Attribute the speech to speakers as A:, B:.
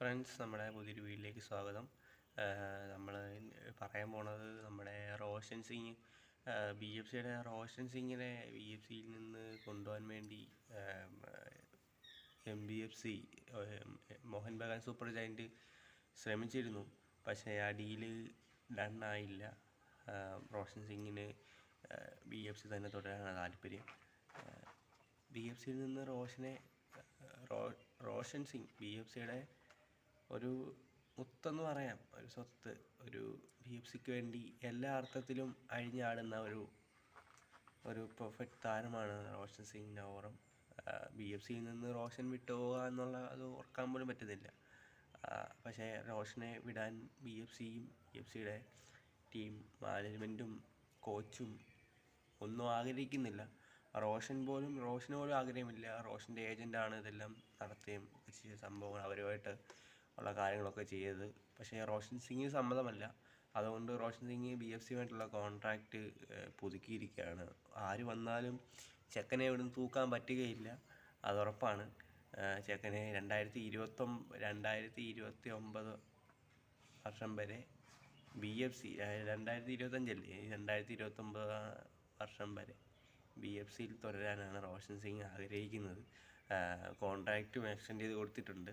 A: Friends നമ്മുടെ പുതിയൊരു വീട്ടിലേക്ക് സ്വാഗതം. നമ്മൾ പറയാൻ പോണത് നമ്മുടെ റോഷൻ സിംഗ് ബി എഫ് സിയുടെ റോഷൻ സിംഗിനെ ബി എഫ് സിയിൽ നിന്ന് കൊണ്ടുപോകാൻ വേണ്ടി M B F C Mohun Bagan super giant ശ്രമിച്ചിരുന്നു. പക്ഷേ ആ ഡീൽ ഡണ്ണായില്ല റോഷൻ സിംഗിന് ബി എഫ് സി തന്നെ തുടരാനാണ് താല്പര്യം. ബി എഫ് സിയിൽ നിന്ന് റോഷനെ റോഷൻ സിംഗ് ബി എഫ് സിയുടെ ഒരു മുത്തെന്ന് പറയാം ഒരു സ്വത്ത് ഒരു ബി എഫ് സിക്ക് വേണ്ടി എല്ലാ അർത്ഥത്തിലും അഴിഞ്ഞാടുന്ന ഒരു ഒരു പെർഫെക്റ്റ് താരമാണ് റോഷൻ സിംഗ് നവോറം ബി എഫ് സിയിൽ നിന്ന് റോഷൻ വിട്ടുപോകുക എന്നുള്ള അത് ഓർക്കാൻ പോലും പറ്റുന്നില്ല. പക്ഷേ റോഷനെ വിടാൻ ബി എഫ് സിയും ബി എഫ് സിയുടെ ടീം മാനേജ്മെന്റും കോച്ചും ഒന്നും ആഗ്രഹിക്കുന്നില്ല. റോഷൻ പോലും റോഷന് പോലും ആഗ്രഹമില്ല. റോഷന്റെ ഏജന്റാണ് ഇതെല്ലാം നടത്തുകയും സംഭവങ്ങൾ അവരുമായിട്ട് ഉള്ള കാര്യങ്ങളൊക്കെ ചെയ്തത്. പക്ഷേ റോഷൻ സിംഗ് സമ്മതമല്ല. അതുകൊണ്ട് റോഷൻ സിംഗ് ബി എഫ് സിയുമായിട്ടുള്ള കോൺട്രാക്റ്റ് പുതുക്കിയിരിക്കുകയാണ്. ആര് വന്നാലും ചെക്കനെ ഇവിടുന്ന് തൂക്കാൻ പറ്റുകയില്ല. അത് ഉറപ്പാണ്. ചെക്കനെ രണ്ടായിരത്തി ഇരുപത്തൊമ്പ രണ്ടായിരത്തി ഇരുപത്തി ഒമ്പത് വർഷം വരെ ബി എഫ് സി രണ്ടായിരത്തി ഇരുപത്തഞ്ചല്ലേ രണ്ടായിരത്തി ഇരുപത്തൊമ്പത് വർഷം വരെ ബി എഫ് സിയിൽ തുടരാനാണ് റോഷൻ സിംഗ് ആഗ്രഹിക്കുന്നത്. കോൺട്രാക്റ്റും എക്സ്റ്റെൻഡ് ചെയ്ത് കൊടുത്തിട്ടുണ്ട്.